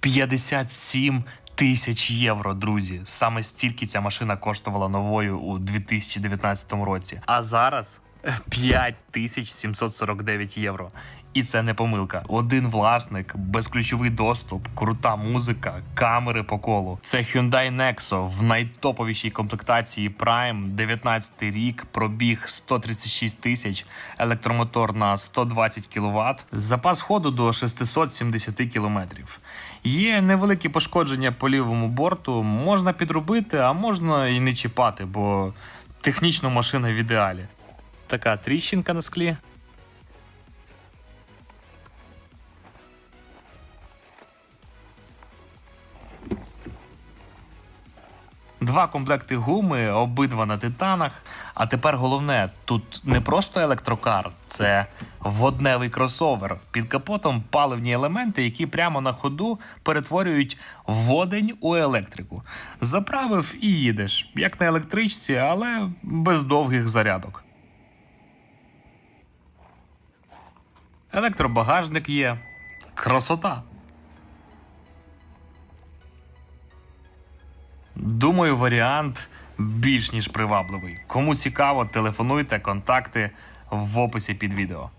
57 тисяч євро, друзі. Саме стільки ця машина коштувала новою у 2019 році. А зараз 5749 євро. І це не помилка. Один власник, безключовий доступ, крута музика, камери по колу. Це Hyundai Nexo в найтоповішій комплектації Prime, 19 рік, пробіг 136 тисяч, електромотор на 120 кВт, запас ходу до 670 кілометрів. Є невеликі пошкодження по лівому борту, можна підробити, а можна і не чіпати, бо технічно машина в ідеалі. Така тріщинка на склі. Два комплекти гуми, обидва на титанах. А тепер головне, тут не просто електрокар, це водневий кросовер. Під капотом паливні елементи, які прямо на ходу перетворюють водень у електрику. Заправив і їдеш, як на електричці, але без довгих зарядок. Електробагажник є. Красота. Думаю, варіант більш ніж привабливий. Кому цікаво, телефонуйте, контакти в описі під відео.